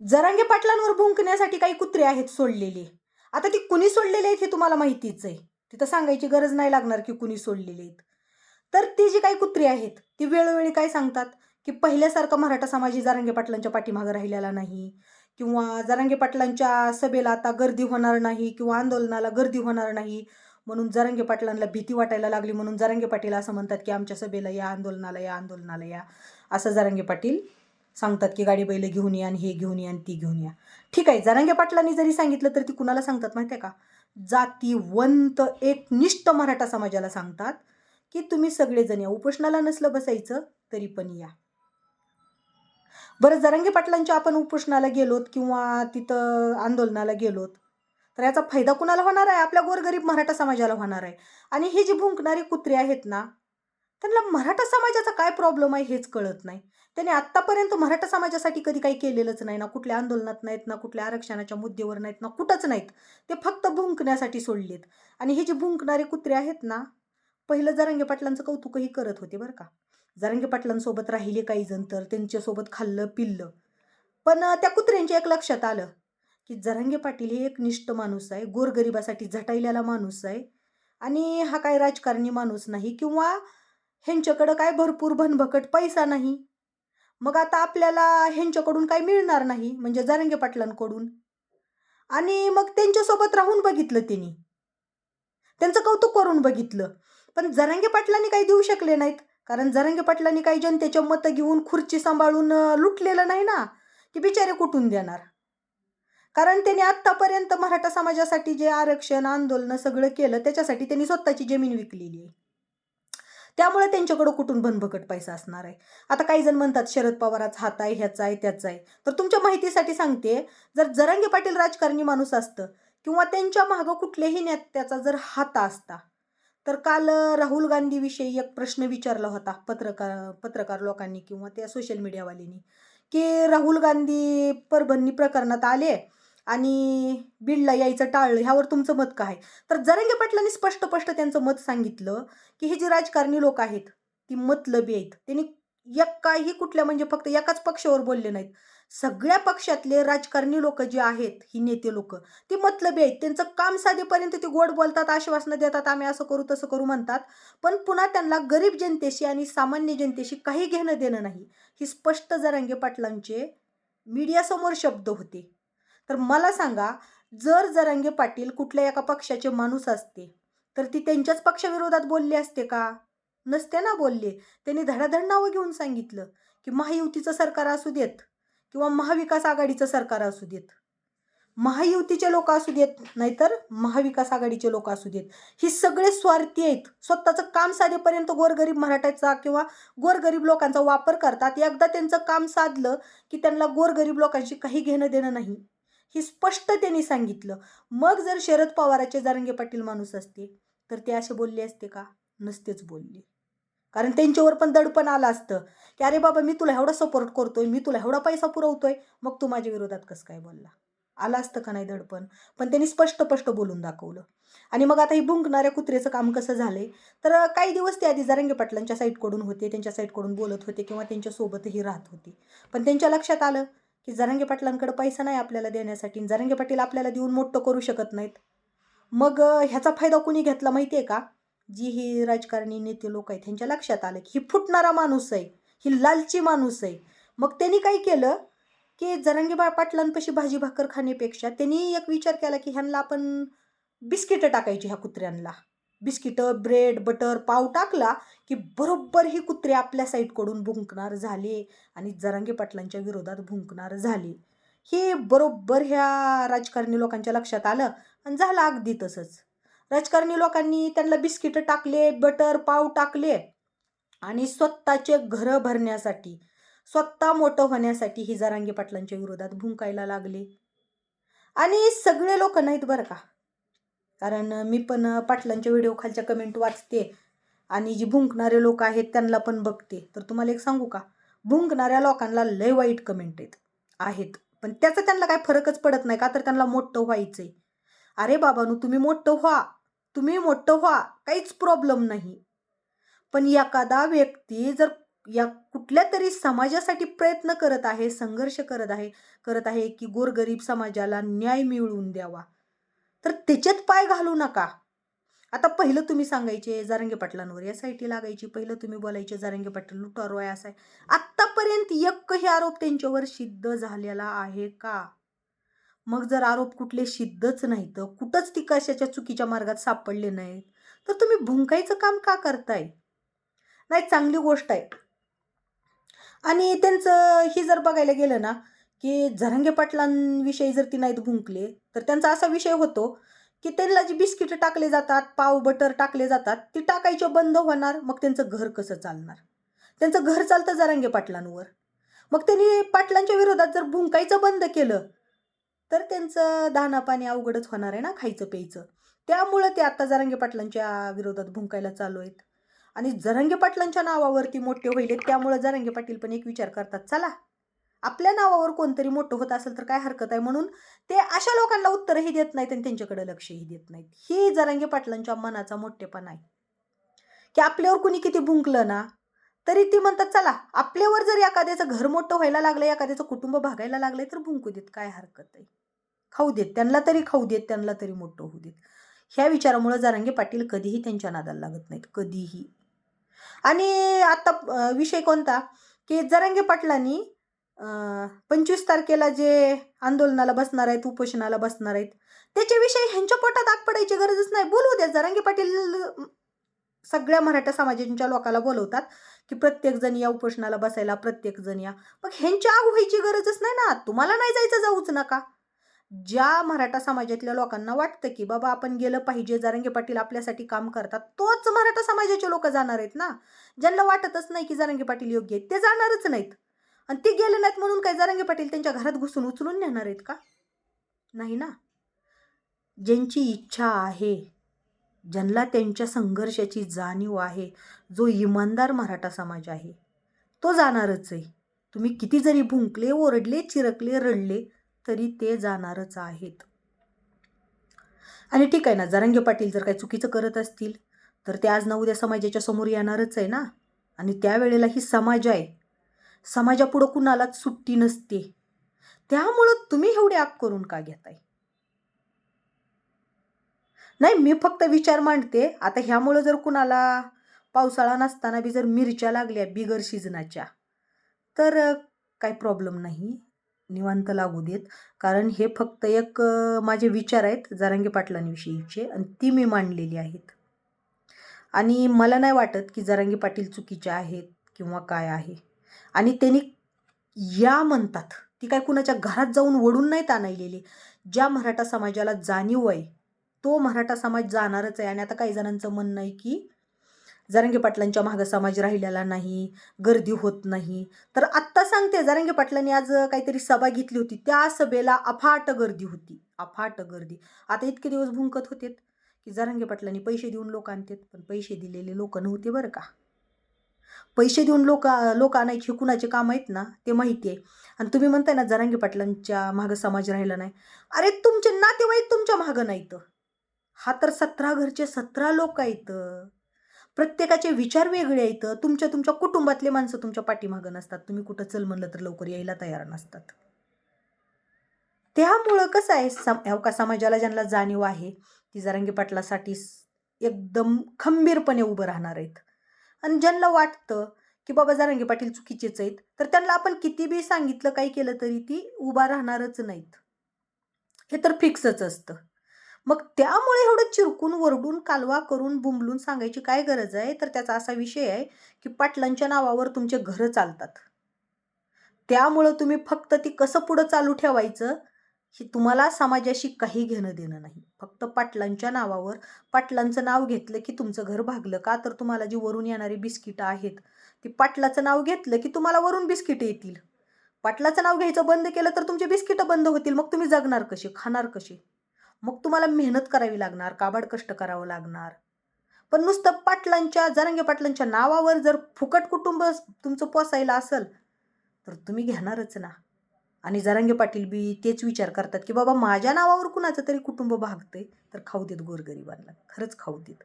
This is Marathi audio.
जरांगे पाटलांवर भुंकण्यासाठी काही कुत्रे आहेत सोडलेले. आता ती कुणी सोडलेले आहेत हे तुम्हाला माहितीच आहे. तिथं सांगायची गरज नाही लागणार की कुणी सोडलेले आहेत. तर ती जी काही कुत्री आहेत ती वेळोवेळी काय सांगतात? की पहिल्यासारखं मराठा समाजी जारंगे पाटलांच्या पाठीमागं राहिलेला नाही. किंवा जरांगे पाटलांच्या सभेला आता गर्दी होणार नाही किंवा आंदोलनाला गर्दी होणार नाही. म्हणून जरांगे पाटलांना भीती वाटायला लागली म्हणून जरांगे पाटील असं म्हणतात की आमच्या सभेला या आंदोलनाला या आंदोलनाला या. असं जरांगे पाटील सांगतात की गाडी बैल घेऊन या आणि हे घेऊन या आणि ती घेऊन या. ठीक आहे जरांगे पाटलांनी जरी सांगितलं तर ती कुणाला सांगतात माहिती आहे का? जातीवंत एकनिष्ठ मराठा समाजाला सांगतात की तुम्ही सगळेजण या उपोषणाला नसलं बसायचं तरी पण या. बरं जरांगे पाटलांच्या आपण उपोषणाला गेलोत किंवा तिथं आंदोलनाला गेलोत तर याचा फायदा कुणाला होणार आहे? आपल्या गोरगरीब मराठा समाजाला होणार आहे. आणि हे जे भुंकणारे कुत्रे आहेत ना त्यांना मराठा समाजाचा काय प्रॉब्लेम आहे हेच कळत नाही. त्याने आत्तापर्यंत मराठा समाजासाठी कधी काही केलेलंच नाही ना कुठल्या आंदोलनात नाहीत ना कुठल्या आरक्षणाच्या मुद्द्यावर नाहीत ना कुठंच नाहीत. ते फक्त भुंकण्यासाठी सोडलेत. आणि हे जे भुंकणारे कुत्रे आहेत ना पहिलं जरांगे पाटलांचं कौतुकही करत होते बरं का. जरांगे पाटलांसोबत राहिले काही जण तर त्यांच्यासोबत खाल्लं पिल्लं. पण त्या कुत्र्यांच्या एक लक्षात आलं की जरांगे पाटील हे एक निष्ठ माणूस आहे गोरगरिबासाठी झटायलेला माणूस आहे. आणि हा काय राजकारणी माणूस नाही किंवा ह्यांच्याकडं काय भरपूर भनभकट पैसा नाही. मग आता आपल्याला ह्यांच्याकडून काही मिळणार नाही म्हणजे जरांगे पाटलांकडून. आणि मग त्यांच्यासोबत राहून बघितलं त्यांनी त्यांचं कौतुक करून बघितलं. पण जरांगे पाटलांनी काही देऊ शकले नाहीत कारण जरांगे पाटलांनी काही जनतेच्या मतं घेऊन खुर्ची सांभाळून लुटलेलं नाही ना की बिचारे कुठून देणार? कारण त्यांनी आत्तापर्यंत मराठा समाजासाठी जे आरक्षण आंदोलन सगळं केलं त्याच्यासाठी त्यांनी स्वतःची जमीन विकलेली आहे. त्यामुळे त्यांच्याकडं कुठून भनभकट पैसा असणार आहे? आता काही जण म्हणतात शरद पवाराचा हात आहे ह्याचा आहे त्याचा आहे. तर तुमच्या माहितीसाठी सांगते जर जरांगे पाटील राजकारणी माणूस असतं किंवा त्यांच्या मागं कुठल्याही नेत्याचा जर हात असता तर काल राहुल गांधीविषयी एक प्रश्न विचारला होता पत्रकार पत्रकार लोकांनी किंवा त्या सोशल मीडियावाल्यांनी की राहुल गांधी परभणी प्रकरणात आले आणि बीडला यायचं टाळलं ह्यावर तुमचं मत काय? तर जरंगे पाटलांनी स्पष्ट स्पष्ट त्यांचं मत सांगितलं की हे जे राजकारणी लोक आहेत ती मतलबी आहेत. त्यांनी एकाही कुठल्या म्हणजे फक्त एकाच पक्षावर बोलले नाहीत. सगळ्या पक्षातले राजकारणी लोक जे आहेत ही नेते लोक ती मतलबी आहेत. त्यांचं काम साधेपर्यंत ते गोड बोलतात आश्वासनं देतात आम्ही असं करू तसं करू म्हणतात. पण पुन्हा त्यांना गरीब जनतेशी आणि सामान्य जनतेशी काही घेणं देणं नाही. ही स्पष्ट जरांगे पाटलांचे मीडियासमोर शब्द होते. तर मला सांगा जर जरांगे पाटील कुठल्या एका पक्षाचे माणूस असते तर ती त्यांच्याच पक्षाविरोधात बोलली असते का? नसते ना बोलले. त्यांनी धडाधड नावं घेऊन सांगितलं की महायुतीचं सरकार असू देत किंवा महाविकास आघाडीचं सरकार असू देत. महायुतीचे लोक असू देत नाहीतर महाविकास आघाडीचे लोक असू देत. ही सगळे स्वार्थी आहेत. स्वतःचं काम साधेपर्यंत गोरगरीब मराठ्याचा किंवा गोरगरीब लोकांचा वापर करतात. एकदा त्यांचं काम साधलं की त्यांना गोरगरीब लोकांशी काही घेणं देणं नाही. ही स्पष्ट त्यांनी सांगितलं. मग जर शरद पवाराचे जारंगे पाटील माणूस असते तर ते असे बोलले असते का? नसतेच बोलले. कारण त्यांच्यावर पण दडपण आलं असतं. की अरे बाबा मी तुला एवढा सपोर्ट करतोय मी तुला एवढा पैसा पुरवतोय मग तू माझ्या विरोधात कसं काय बोलला? आलं असतं का नाही दडपण? पण त्यांनी स्पष्ट स्पष्ट बोलून दाखवलं. आणि मग आता ही भुंकणाऱ्या कुत्रेचं काम कसं झालंय? तर काही दिवस ते आधी जारंगे पाटलांच्या साईडकडून होते त्यांच्या साईडकडून बोलत होते किंवा त्यांच्यासोबतही राहत होते. पण त्यांच्या लक्षात आलं की जरांगे पाटलांकडे पैसा नाही आपल्याला देण्यासाठी आणि जरांगे पाटील आपल्याला देऊन मोठं करू शकत नाहीत. मग ह्याचा फायदा कुणी घेतला माहिती आहे का? जी ही राजकारणी नेते लोक आहेत ह्यांच्या लक्षात आलं की ही फुटणारा माणूस आहे ही लालची माणूस आहे. मग त्यांनी काय केलं की जरांगे बा पाटलांपाशी भाजी भाकर खाण्यापेक्षा त्यांनी एक विचार केला की ह्यांना आपण बिस्किटं टाकायची ह्या कुत्र्यांना. बिस्किटं ब्रेड बटर पाव टाकला की बरोबर ही कुत्रे आपल्या साईडकडून भुंकणार झाले आणि जरांगे पाटलांच्या विरोधात भुंकणार झाले. हे बरोबर ह्या राजकारणी लोकांच्या लक्षात आलं आणि झालं अगदी तसंच. राजकारणी लोकांनी त्यांना बिस्किटं टाकले बटर पाव टाकले आणि स्वतःचे घरं भरण्यासाठी स्वतः मोठं होण्यासाठी ही जरांगे पाटलांच्या विरोधात भुंकायला लागले. आणि सगळे लोक नाहीत बरं का? कारण मी पण पाटलांच्या व्हिडिओ खालच्या कमेंट वाचते आणि जी भुंकणारे लोक आहेत त्यांना पण बघते. तर तुम्हाला एक सांगू का? भुंकणाऱ्या लोकांना लय वाईट कमेंट आहेत आहेत. पण त्याचा त्यांना काय फरकच पडत नाही का? तर त्यांना मोठं आहे अरे बाबानू तुम्ही मोठं व्हा. तुम्ही मोठं व्हा. काहीच प्रॉब्लेम नाही. पण एखादा व्यक्ती जर या कुठल्या तरी समाजासाठी प्रयत्न करत आहे संघर्ष करत आहे करत आहे की गोरगरीब समाजाला न्याय मिळवून द्यावा. तर त्याच्यात पाय घालू नका. आता पहिलं तुम्ही सांगायचे जारंगे पाटलांवर एस आय टी लागायची पहिलं तुम्ही बोलायचे जारंगे पाटील लुटारो आहे असं आहे. आत्तापर्यंत एकही आरोप त्यांच्यावर सिद्ध झालेला आहे का? मग जर आरोप कुठले सिद्धच नाही तर कुठंच ती कशाच्या चुकीच्या मार्गात सापडले नाहीत तर तुम्ही भुंकायचं काम का करताय? नाही चांगली गोष्ट आहे. आणि त्यांचं ही जर बघायला गेलं ना की झरंगे पाटलांविषयी जर ती नाहीत भुंकले तर त्यांचा असा विषय होतो की त्यांना जी बिस्किटं टाकले जातात पाव बटर टाकले जातात ती टाकायचे बंद होणार मग त्यांचं घर कसं चालणार? त्यांचं घर चालतं जरांगे पाटलांवर. मग त्यांनी पाटलांच्या विरोधात जर भुंकायचं बंद केलं तर त्यांचं दाना पाणी अवघडच होणार आहे ना खायचं प्यायचं. त्यामुळं ते आता जरांगे पाटलांच्या विरोधात भुंकायला चालू आहेत. आणि जरांगे पाटलांच्या नावावरती मोठे होईल त्यामुळं जरांगे पाटील पण एक विचार करतात चला. आपल्या नावावर कोणतरी मोठं होत असेल तर काय हरकत आहे म्हणून ते अशा लोकांना उत्तरही देत नाहीत आणि त्यांच्याकडे लक्षही देत नाहीत. ही जरांगे पाटलांच्या मनाचा मोठेपणा आहे. की आपल्यावर कुणी किती भुंकलं ना तरी ती म्हणतात चला आपल्यावर जर एखाद्याचं घर मोठं व्हायला लागलं एखाद्याचं कुटुंब भागायला लागलंय तर भुंकू देत काय हरकत आहे? खाऊ देत त्यांना तरी खाऊ देत त्यांना तरी मोठं होऊ देत. ह्या विचारामुळं जरांगे पाटील कधीही त्यांच्या नादाला लागत नाहीत कधीही. आणि आता विषय कोणता? की जरांगे पाटलांनी पंचवीस तारखेला जे आंदोलनाला बसणार आहेत उपोषणाला बसणार आहेत त्याच्याविषयी ह्यांच्या पोटात आग पडायची गरजच नाही. बोलू द्या जरांगे पाटील सगळ्या मराठा समाजाच्या लोकाला बोलवतात की प्रत्येकजण या उपोषणाला बसायला प्रत्येकजण या. मग ह्यांच्या आग व्हायची गरजच नाही ना. तुम्हाला नाही जायचं जाऊच नका. ज्या मराठा समाजातल्या लोकांना वाटतं की बाबा आपण गेलं पाहिजे जारंगे पाटील आपल्यासाठी काम करतात तोच मराठा समाजाचे लोक जाणार आहेत ना. ज्यांना वाटतच नाही की जारंगे पाटील योग्य आहेत ते जाणारच नाहीत. आणि ते गेले नाहीत म्हणून काय जारंगे पाटील त्यांच्या घरात घुसून उचलून नेणार आहेत का? नाही ना. ज्यांची इच्छा आहे ज्यांना त्यांच्या संघर्षाची जाणीव आहे जो इमानदार मराठा समाज आहे तो जाणारच आहे. तुम्ही किती जरी भुंकले ओरडले चिरकले रडले तरी ते जाणारच आहेत. आणि ठीक आहे ना जरांगे पाटील जर काही चुकीचं करत असतील तर ते आज ना उद्या समाजाच्या समोर येणारच आहे ना. आणि त्यावेळेला ही समाज आहे समाजापुढं कुणालाच सुट्टी नसते. त्यामुळं तुम्ही एवढे आग करून का घेताय? नाही मी फक्त विचार मांडते. आता ह्यामुळं जर कुणाला पावसाळा नसताना बी जर मिरच्या लागल्या बिगर शिजनाच्या तर काही प्रॉब्लेम नाही. निवांत लागू देत. कारण हे फक्त एक माझे विचार आहेत जारांगे पाटलांविषयीचे आणि ती मी मांडलेली आहेत. आणि मला नाही वाटत की जारांगे पाटील चुकीचे आहेत किंवा काय आहे. आणि त्यांनी या म्हणतात ती काय कुणाच्या घरात जाऊन वडून नाहीत आणायलेली. ज्या मराठा समाजाला जाणीव आहे तो मराठा समाज जाणारच आहे. आणि आता काही जणांचं म्हणणं आहे की जारंगे पाटलांच्या मागं समाज राहिलेला नाही गर्दी होत नाही. तर आत्ता सांगते जारंगे पाटलांनी आज काहीतरी सभा घेतली होती. त्या सभेला अफाट गर्दी होती. अफाट गर्दी. आता इतके दिवस भुंकत होते की जारंगे पाटलांनी पैसे देऊन लोक आणतात पण पैसे दिलेले लोक नव्हते बरं का. पैसे देऊन लोक लोक हे कुणाचे काम आहेत ना ते माहिती आहे आणि तुम्ही म्हणताय ना जरांगी पाटलांच्या मागं समाज राहिला नाही. अरे तुमचे नातेवाईक तुमच्या मागं नाहीत. हा तर सतरा घरचे सतरा लोक आहेत. प्रत्येकाचे विचार वेगळे आहेत. तुमच्या तुमच्या कुटुंबातले माणसं तुमच्या पाठीमागं नसतात. तुम्ही कुठं चल म्हणलं तर लवकर यायला तयार नसतात. त्यामुळं कसं आहे सम हो का समाजाला ज्यांना जाणीव आहे ती जरांगी पाटलासाठी एकदम खंबीरपणे उभं राहणार आहेत. आणि ज्यांना वाटतं की बाबा जरांगी पाटील चुकीचेच आहेत तर त्यांना आपण किती बी सांगितलं काही केलं तरी ती उभा राहणारच नाहीत. हे तर फिक्सच असतं. मग त्यामुळे एवढं चिरकून वरडून कालवा करून बुंबलून सांगायची काय गरज आहे? तर त्याचा असा विषय आहे की पाटलांच्या नावावर तुमचे घरं चालतात. त्यामुळं तुम्ही फक्त ती कसं पुढं चालू ठेवायचं? ही तुम्हाला समाजाशी काही घेणं देणं नाही. फक्त पाटलांच्या नावावर पाटलांचं नाव घेतलं की तुमचं घर भागलं का? तर तुम्हाला जी वरून येणारी बिस्किटं आहेत ती पाटलाचं नाव घेतलं की तुम्हाला वरून बिस्किटं येतील. पाटलाचं नाव घ्यायचं बंद केलं तर तुमची बिस्किटं बंद होतील. मग तुम्ही जगणार कसे? खाणार कसे? मग तुम्हाला मेहनत करावी लागणार काबाड कष्ट करावं लागणार. पण नुसतं पाटलांच्या जरांगे पाटलांच्या नावावर जर फुकट कुटुंब तुमचं पोसायला असेल तर तुम्ही घेणारच ना. आणि जरांगे पाटील बी तेच विचार करतात की बाबा माझ्या नावावर कुणाचं तरी कुटुंब भागतंय तर खाऊ देत गोरगरिबांना. खरंच खाऊ देत.